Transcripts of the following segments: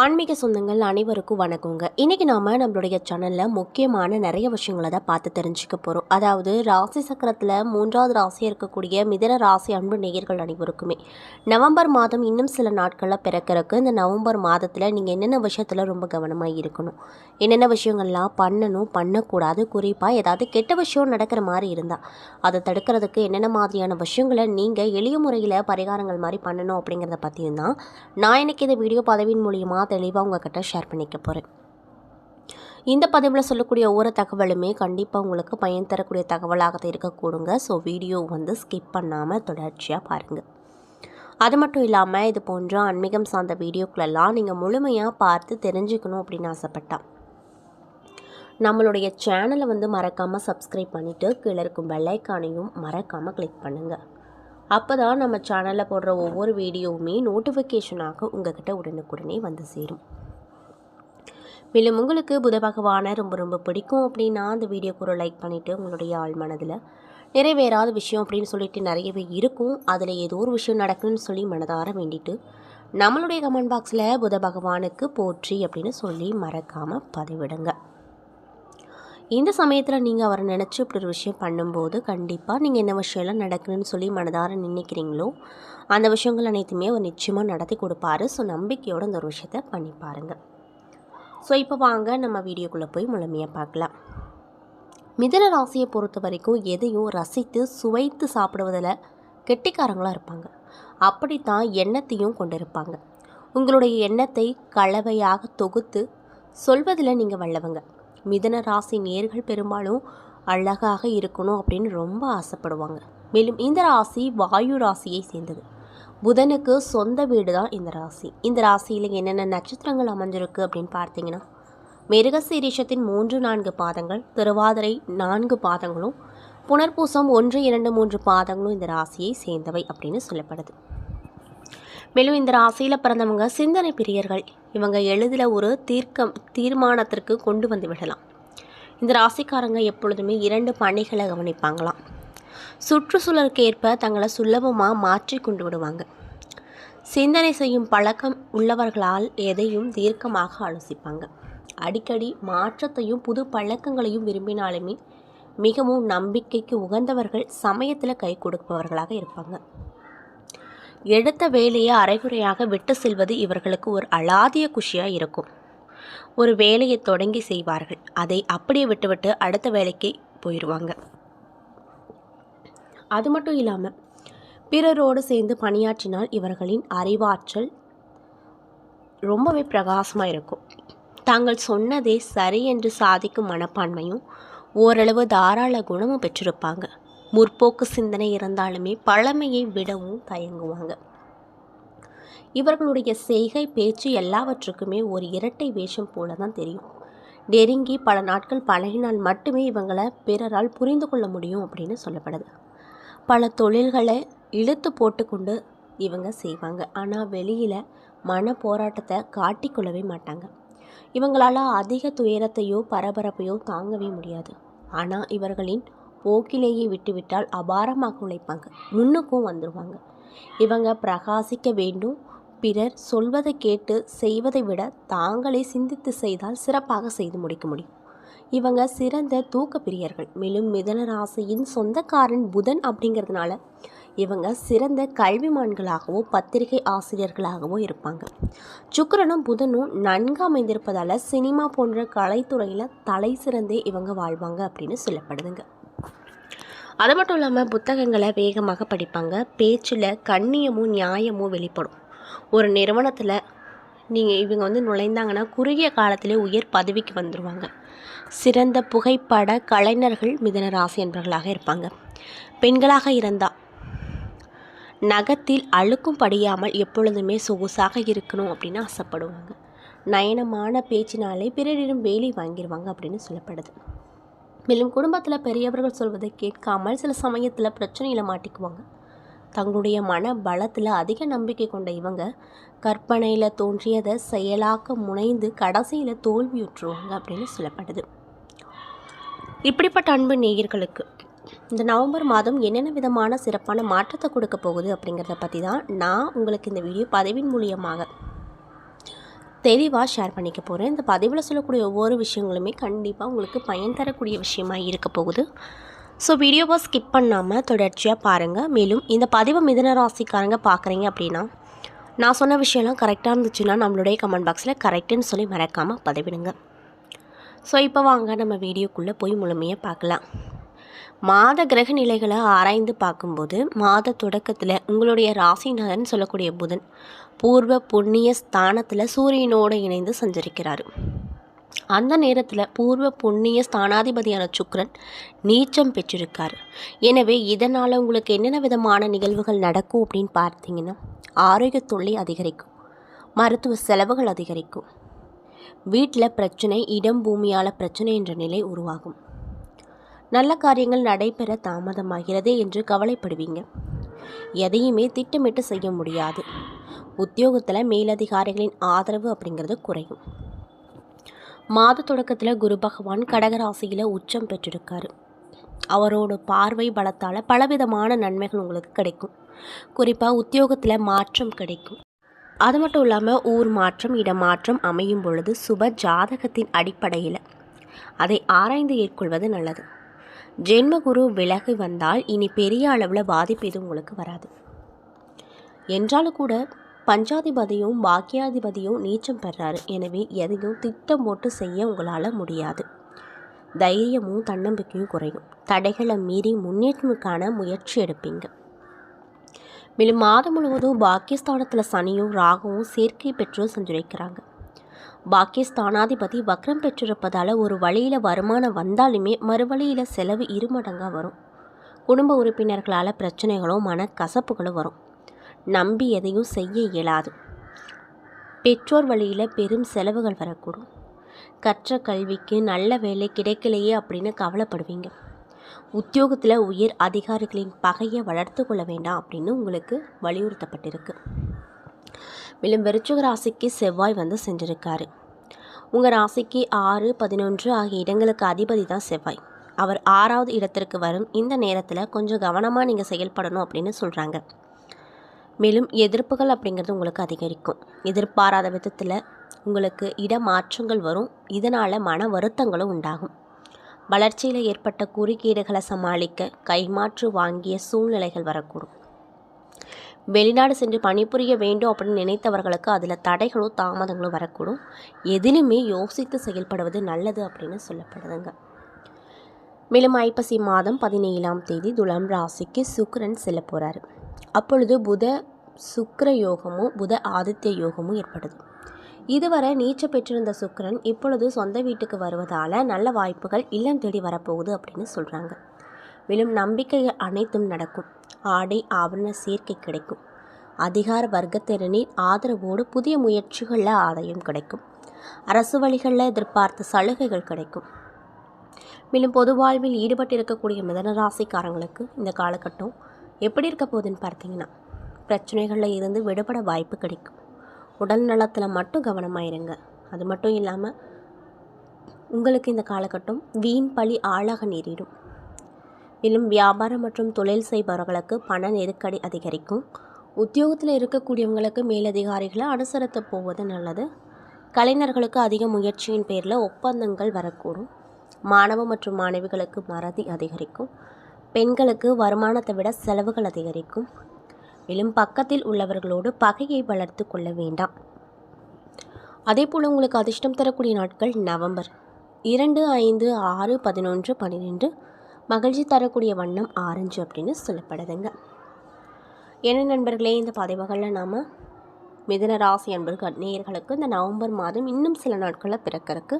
ஆன்மீக சொந்தங்கள் அனைவருக்கும் வணக்கங்க. இன்றைக்கி நாம் நம்மளுடைய சேனலில் முக்கியமான நிறைய விஷயங்களை தான் பார்த்து தெரிஞ்சுக்க போகிறோம் அதாவது ராசி சக்கரத்தில் மூன்றாவது ராசியாக இருக்கக்கூடிய மிதன ராசி அன்பு நேயர்கள் அனைவருக்குமே. நவம்பர் மாதம் இன்னும் சில நாட்களில் பிறக்கிறதுக்கு இந்த நவம்பர் மாதத்தில் நீங்கள் என்னென்ன விஷயத்தில் ரொம்ப கவனமாக இருக்கணும்? என்னென்ன விஷயங்கள்லாம் பண்ணணும் பண்ணக்கூடாது? குறிப்பாக ஏதாவது கெட்ட விஷயம் நடக்கிற மாதிரி இருந்தால் அதை தடுக்கிறதுக்கு என்னென்ன மாதிரியான விஷயங்களை நீங்கள் எளிய முறையில் பரிகாரங்கள் மாதிரி பண்ணணும் அப்படிங்கிறத பற்றியும் தான் நான் எனக்கு இந்த வீடியோ பதவியின் மூலியமாக தெளிவாக உங்ககிட்ட ஷேர் பண்ணிக்க போகிறேன் இந்த பதிவில் சொல்லக்கூடிய ஒவ்வொரு தகவலுமே கண்டிப்பாக உங்களுக்கு பயன் தரக்கூடிய தகவலாக இருக்கக்கூடுங்க. ஸோ வீடியோ வந்து ஸ்கிப் பண்ணாமல் தொடர்ச்சியாக பாருங்கள் அது மட்டும் இல்லாமல் இது போன்ற ஆன்மீகம் சார்ந்த வீடியோக்களெல்லாம் நீங்கள் முழுமையாக பார்த்து தெரிஞ்சுக்கணும் அப்படின்னு ஆசைப்பட்டான் நம்மளுடைய சேனலை வந்து மறக்காமல் சப்ஸ்கிரைப் பண்ணிவிட்டு கீழே இருக்கும் பெல்லைக்கானையும் மறக்காமல் கிளிக் பண்ணுங்கள் அப்போ தான் நம்ம சேனலில் போடுற ஒவ்வொரு வீடியோவுமே நோட்டிஃபிகேஷனாக உங்ககிட்ட உடனுக்குடனே வந்து சேரும். மேலும் உங்களுக்கு புத பகவானை ரொம்ப ரொம்ப பிடிக்கும் அப்படின்னா அந்த வீடியோக்கு ஒரு லைக் பண்ணிவிட்டு உங்களுடைய ஆள் மனதில் நிறைவேறாத விஷயம் அப்படின்னு சொல்லிட்டு நிறையவே இருக்கும். அதில் ஏதோ ஒரு விஷயம் நடக்குன்னு சொல்லி மனதார வேண்டிட்டு நம்மளுடைய கமெண்ட் பாக்ஸில் புத பகவானுக்கு போற்றி அப்படின்னு சொல்லி மறக்காமல் பதிவிடுங்க. இந்த சமயத்தில் நீங்கள் அவரை நினச்சி இப்படி ஒரு விஷயம் பண்ணும்போது கண்டிப்பாக நீங்கள் என்ன விஷயம்லாம் நடக்கணும்னு சொல்லி மனதார நினைக்கிறீங்களோ அந்த விஷயங்கள் அனைத்துமே அவர் நிச்சயமாக நடத்தி கொடுப்பாரு. ஸோ நம்பிக்கையோடு அந்த ஒரு விஷயத்த பண்ணி பாருங்கள் ஸோ இப்போ வாங்க நம்ம வீடியோக்குள்ளே போய் முழுமையாக பார்க்கலாம். மிதன ராசியை பொறுத்த வரைக்கும் எதையும் ரசித்து சுவைத்து சாப்பிடுவதில் கெட்டிக்காரங்களாக இருப்பாங்க. அப்படித்தான் எண்ணத்தையும் கொண்டிருப்பாங்க. உங்களுடைய எண்ணத்தை கலவையாக தொகுத்து சொல்வதில் நீங்கள் வல்லவங்க. மிதன ராசி நேர்கள் பெரும்பாலும் அழகாக இருக்கணும் அப்படின்னு ரொம்ப ஆசைப்படுவாங்க. மேலும் இந்த ராசி வாயு ராசியை சேர்ந்தது. புதனுக்கு சொந்த வீடு தான் இந்த ராசி. இந்த ராசியில் என்னென்ன நட்சத்திரங்கள் அமைஞ்சிருக்கு அப்படின்னு பார்த்தீங்கன்னா மிருகசீரிஷத்தின் மூன்று நான்கு பாதங்கள் திருவாதிரை நான்கு பாதங்களும் புனர்பூசம் ஒன்று இரண்டு மூன்று பாதங்களும் இந்த ராசியை சேர்ந்தவை அப்படின்னு சொல்லப்படுது. மேலும் இந்த ராசியில் பிறந்தவங்க சிந்தனை பிரியர்கள். இவங்க எளிதில் ஒரு தீர்க்கம் தீர்மானத்திற்கு கொண்டு வந்து விடலாம். இந்த ராசிக்காரங்க எப்பொழுதுமே இரண்டு பணிகளை கவனிப்பாங்களாம். சுற்றுச்சூழலுக்கு ஏற்ப தங்களை சுலபமாக மாற்றி கொண்டு விடுவாங்க. சிந்தனை செய்யும் பழக்கம் உள்ளவர்களால் எதையும் தீர்க்கமாக ஆலோசிப்பாங்க. அடிக்கடி மாற்றத்தையும் புது பழக்கங்களையும் விரும்பினாலுமே மிகவும் நம்பிக்கைக்கு உகந்தவர்கள் சமயத்தில் கை கொடுப்பவர்களாக இருப்பாங்க. எடுத்த வேலையை அரைகுறையாக விட்டு செல்வது இவர்களுக்கு ஒரு அலாதிய குஷியாக இருக்கும். ஒரு வேலையை தொடங்கி செய்வார்கள். அதை அப்படியே விட்டுவிட்டு அடுத்த வேலைக்கு போயிடுவாங்க அது மட்டும் இல்லாமல் பிறரோடு சேர்ந்து பணியாற்றினால் இவர்களின் அறிவாற்றல் ரொம்பவே பிரகாசமாக இருக்கும். தாங்கள் சொன்னதே சரி என்று சாதிக்கும் மனப்பான்மையும் ஓரளவு தாராள குணமும் பெற்றிருப்பாங்க. முற்போக்கு சிந்தனை இருந்தாலுமே பழமையை விடவும் தயங்குவாங்க. இவர்களுடைய செய்கை பேச்சு எல்லாவற்றுக்குமே ஒரு இரட்டை வேஷம் போல தான் தெரியும். நெருங்கி பல நாட்கள் பழகினால் மட்டுமே இவங்களை பிறரால் புரிந்து கொள்ள முடியும் அப்படின்னு சொல்லப்படுது. பல தொழில்களை இழுத்து போட்டுக்கொண்டு இவங்க செய்வாங்க. ஆனால் வெளியில் மன போராட்டத்தை காட்டிக்கொள்ளவே மாட்டாங்க. இவங்களால் அதிக துயரத்தையோ பரபரப்பையோ தாங்கவே முடியாது. ஆனால் இவர்களின் போக்கிலேயே விட்டுவிட்டால் அபாரமாக உழைப்பாங்க. முன்னுக்கும் வந்துடுவாங்க இவங்க பிரகாசிக்க வேண்டும். பிறர் சொல்வதை கேட்டு செய்வதை விட தாங்களே சிந்தித்து செய்தால் சிறப்பாக செய்து முடிக்க முடியும். இவங்க சிறந்த தூக்க பிரியர்கள். மேலும் மிதன ராசியின் சொந்தக்காரன் புதன் அப்படிங்கிறதுனால இவங்க சிறந்த கல்விமான்களாகவோ பத்திரிகை ஆசிரியர்களாகவோ இருப்பாங்க. சுக்கரனும் புதனும் நன்கு அமைந்திருப்பதால் சினிமா போன்ற கலைத்துறையில் தலை சிறந்தே இவங்க வாழ்வாங்க அப்படின்னு சொல்லப்படுதுங்க. அது மட்டும் இல்லாமல் புத்தகங்களை வேகமாக படிப்பாங்க. பேச்சில் கண்ணியமும் நியாயமும் வெளிப்படும். ஒரு நிறுவனத்தில் நீங்கள் இவங்க வந்து நுழைந்தாங்கன்னா குறுகிய காலத்திலே உயர் பதவிக்கு வந்துடுவாங்க சிறந்த புகைப்பட கலைஞர்கள் மிதன ராசி என்பவர்களாக இருப்பாங்க. பெண்களாக இருந்தால் நகத்தில் அழுக்கும் படியாமல் எப்பொழுதுமே சொகுசாக இருக்கணும் அப்படின்னு ஆசைப்படுவாங்க. நயனமான பேச்சினாலே பிறரிடம் வேலை வாங்கிடுவாங்க அப்படின்னு சொல்லப்படுது. மேலும் குடும்பத்தில் பெரியவர்கள் சொல்வதை கேட்காமல் சில சமயத்தில் பிரச்சனையில் மாட்டிக்குவாங்க. தங்களுடைய மன பலத்தில் அதிக நம்பிக்கை கொண்ட இவங்க கற்பனையில் தோன்றியதை செயலாக்க முனைந்து கடைசியில் தோல்வியுற்றுவாங்க அப்படின்னு சொல்லப்படுது. இப்படிப்பட்ட அன்பு நேயர்களுக்கு இந்த நவம்பர் மாதம் என்னென்ன விதமான சிறப்பான மாற்றத்தை கொடுக்க போகுது அப்படிங்கிறத பற்றி தான் நான் உங்களுக்கு இந்த வீடியோ பதிவின் மூலியமாக தெளிவாக ஷேர் பண்ணிக்க போகிறேன் இந்த பதிவில் சொல்லக்கூடிய ஒவ்வொரு விஷயங்களுமே கண்டிப்பாக உங்களுக்கு பயன் தரக்கூடிய விஷயமா இருக்க போகுது. ஸோ வீடியோவை ஸ்கிப் பண்ணாமல் தொடர்ச்சியாக பாருங்கள் மேலும் இந்த பதிவை மிதன ராசிக்காரங்க பார்க்குறீங்க அப்படின்னா நான் சொன்ன விஷயம்லாம் கரெக்டாக இருந்துச்சுன்னா நம்மளுடைய கமெண்ட் பாக்ஸில் கரெக்டுன்னு சொல்லி மறக்காமல் பதிவிடுங்க. ஸோ இப்போ வாங்க நம்ம வீடியோக்குள்ளே போய் முழுமையாக பார்க்கலாம் மாத கிரக நிலைகளை ஆராய்ந்து பார்க்கும்போது மாத தொடக்கத்தில் உங்களுடைய ராசிநாதன் சொல்லக்கூடிய புதன் பூர்வ புண்ணிய ஸ்தானத்தில் சூரியனோடு இணைந்து சஞ்சரிக்கிறார். அந்த நேரத்தில் பூர்வ புண்ணிய ஸ்தானாதிபதியான சுக்ரன் நீச்சம் பெற்றிருக்கார். எனவே இதனால் உங்களுக்கு என்னென்ன விதமான நிகழ்வுகள் நடக்கும் அப்படின்னு பார்த்தீங்கன்னா ஆரோக்கிய தொல்லை அதிகரிக்கும் மருத்துவ செலவுகள் அதிகரிக்கும் வீட்டில் பிரச்சனை இடம் பூமியால் பிரச்சனை என்ற நிலை உருவாகும். நல்ல காரியங்கள் நடைபெற தாமதமாகிறதே என்று கவலைப்படுவீங்க. எதையுமே திட்டமிட்டு செய்ய முடியாது. உத்தியோகத்தில் மேலதிகாரிகளின் ஆதரவு அப்படிங்கிறது குறையும். மாத தொடக்கத்தில் குரு பகவான் கடகராசியில் உச்சம் பெற்றிருக்காரு. அவரோட பார்வை பலத்தால் பலவிதமான நன்மைகள் உங்களுக்கு கிடைக்கும். குறிப்பாக உத்தியோகத்தில் மாற்றம் கிடைக்கும். அது மட்டும் இல்லாமல் ஊர் மாற்றம் இடமாற்றம் அமையும் பொழுது சுப ஜாதகத்தின் அடிப்படையில் அதை ஆராய்ந்து ஏற்கொள்வது நல்லது. ஜென்மகுரு விலகி வந்தால் இனி பெரிய அளவில் பாதிப்பு எதுவும் உங்களுக்கு வராது. என்றாலும் கூட பஞ்சாதிபதியும் பாக்கியாதிபதியும் நீச்சம் பெறாரு. எனவே எதையும் திட்டம் போட்டு செய்ய உங்களால் முடியாது. தைரியமும் தன்னம்பிக்கையும் குறையும். தடைகளை மீறி முன்னேற்றமுக்கான முயற்சி எடுப்பீங்க. மேலும் மாதம் முழுவதும் பாக்கியஸ்தானத்தில் சனியும் ராகவும் சேர்க்கை பெற்று சஞ்சரிக்கிறாங்க. பாக்கியஸ்தானாதிபதி வக்ரம் பெற்றிருப்பதால் ஒரு வழியில் வருமானம் வந்தாலுமே மறுவழியில் செலவு இருமடங்காக வரும். குடும்ப உறுப்பினர்களால் பிரச்சனைகளும் மனக்கசப்புகளும் வரும். நம்பி எதையும் செய்ய இயலாது. பெற்றோர் வழியில் பெரும் செலவுகள் வரக்கூடும். கற்ற கல்விக்கு நல்ல வேலை கிடைக்கலையே அப்படின்னு கவலைப்படுவீங்க. உத்தியோகத்தில் உயர் அதிகாரிகளின் பகையை வளர்த்து கொள்ள வேண்டாம் அப்படின்னு உங்களுக்கு வலியுறுத்தப்பட்டிருக்கு. மேலும் விருச்சிக ராசிக்கு செவ்வாய் வந்து சென்றிருக்காரு. உங்கள் ராசிக்கு ஆறு பதினொன்று ஆகிய இடங்களுக்கு அதிபதி தான் செவ்வாய். அவர் ஆறாவது இடத்திற்கு வரும் இந்த நேரத்தில் கொஞ்சம் கவனமாக நீங்கள் செயல்படணும் அப்படின்னு சொல்கிறாங்க மேலும் எதிர்ப்புகள் அப்படிங்கிறது உங்களுக்கு அதிகரிக்கும். எதிர்பாராத விதத்தில் உங்களுக்கு இடமாற்றங்கள் வரும். இதனால் மன வருத்தங்களும் உண்டாகும். வளர்ச்சியில் ஏற்பட்ட குறுக்கீடுகளை சமாளிக்க கைமாற்று வாங்கிய சூழ்நிலைகள் வரக்கூடும். வெளிநாடு சென்று பணிபுரிய வேண்டும் அப்படின்னு நினைத்தவர்களுக்கு அதில் தடைகளும் தாமதங்களும் வரக்கூடும். எதிலுமே யோசித்து செயல்படுவது நல்லது அப்படின்னு சொல்லப்படுதுங்க. மேலும் ஐப்பசி மாதம் பதினேழாம் தேதி துலாம் ராசிக்கு சுக்கரன் செல்ல போகிறாரு அப்பொழுது புத சுக்கர யோகமும் புத ஆதித்ய யோகமும் ஏற்படுது. இதுவரை நீச்ச பெற்றிருந்த சுக்கரன் இப்பொழுது சொந்த வீட்டுக்கு வருவதால் நல்ல வாய்ப்புகள் இல்லம் தேடி வரப்போகுது அப்படின்னு சொல்கிறாங்க மேலும் நம்பிக்கைகள் அனைத்தும் நடக்கும். ஆடை ஆவண சேர்க்கை கிடைக்கும். அதிகார வர்க்கத்திறனின் ஆதரவோடு புதிய முயற்சிகளில் ஆதாயம் கிடைக்கும். அரசு வழிகளில் எதிர்பார்த்த சலுகைகள் கிடைக்கும். மேலும் பொது வாழ்வில் ஈடுபட்டு இருக்கக்கூடிய மிதனராசிக்காரங்களுக்கு இந்த காலகட்டம் எப்படி இருக்க போகுதுன்னு பார்த்தீங்கன்னா பிரச்சனைகளில் இருந்து விடுபட வாய்ப்பு கிடைக்கும். உடல் நலத்தில் மட்டும் கவனமாயிருங்க. அது மட்டும் இல்லாமல் உங்களுக்கு இந்த காலகட்டம் வீண் பழி ஆளாக நேரிடும். மேலும் வியாபாரம் மற்றும் தொழில் செய்பவர்களுக்கு பண நெருக்கடி அதிகரிக்கும். உத்தியோகத்தில் இருக்கக்கூடியவங்களுக்கு மேலதிகாரிகளை அனுசரித்து போவது நல்லது. கலைஞர்களுக்கு அதிக முயற்சியின் பேரில் ஒப்பந்தங்கள் வரக்கூடும். மாணவ மற்றும் மாணவிகளுக்கு மறதி அதிகரிக்கும். பெண்களுக்கு வருமானத்தை விட செலவுகள் அதிகரிக்கும். மேலும் பக்கத்தில் உள்ளவர்களோடு பகையை வளர்த்து கொள்ள வேண்டாம். அதே போல் உங்களுக்கு அதிர்ஷ்டம் தரக்கூடிய நாட்கள் நவம்பர் இரண்டு ஐந்து ஆறு பதினொன்று பன்னிரெண்டு. மகிழ்ச்சி தரக்கூடிய வண்ணம் ஆரஞ்சு அப்படின்னு சொல்லப்படுதுங்க. என்ன நண்பர்களே இந்த பதிவுகளில் நாம் மிதன ராசி அன்பர்கள் நேயர்களுக்கு இந்த நவம்பர் மாதம் இன்னும் சில நாட்களில் பிறக்கிறதுக்கு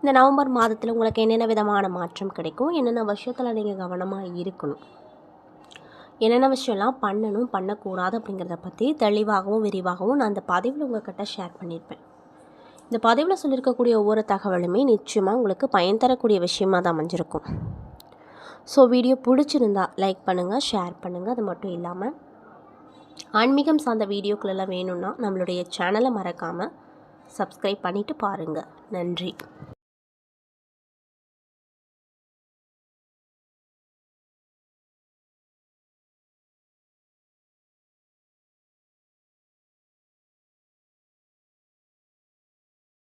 இந்த நவம்பர் மாதத்தில் உங்களுக்கு என்னென்ன விதமான மாற்றம் கிடைக்கும் என்னென்ன விஷயத்தில் நீங்கள் கவனமாக இருக்கணும் என்னென்ன விஷயம்லாம் பண்ணணும் பண்ணக்கூடாது அப்படிங்கிறத பற்றி தெளிவாகவும் விரிவாகவும் நான் அந்த பதிவில் உங்கள்கிட்ட ஷேர் பண்ணியிருப்பேன். இந்த பதிவில் சொல்லியிருக்கக்கூடிய ஒவ்வொரு தகவலுமே நிச்சயமாக உங்களுக்கு பயன் தரக்கூடிய விஷயமாக தான் அமைஞ்சிருக்கும். ஸோ வீடியோ பிடிச்சிருந்தா லைக் பண்ணுங்கள் ஷேர் பண்ணுங்கள் அது மட்டும் இல்லாமல் ஆன்மீகம் சார்ந்த வீடியோக்களெல்லாம் வேணும்னா நம்மளுடைய சேனலை மறக்காமல் சப்ஸ்கிரைப் பண்ணிவிட்டு பாருங்கள் நன்றி.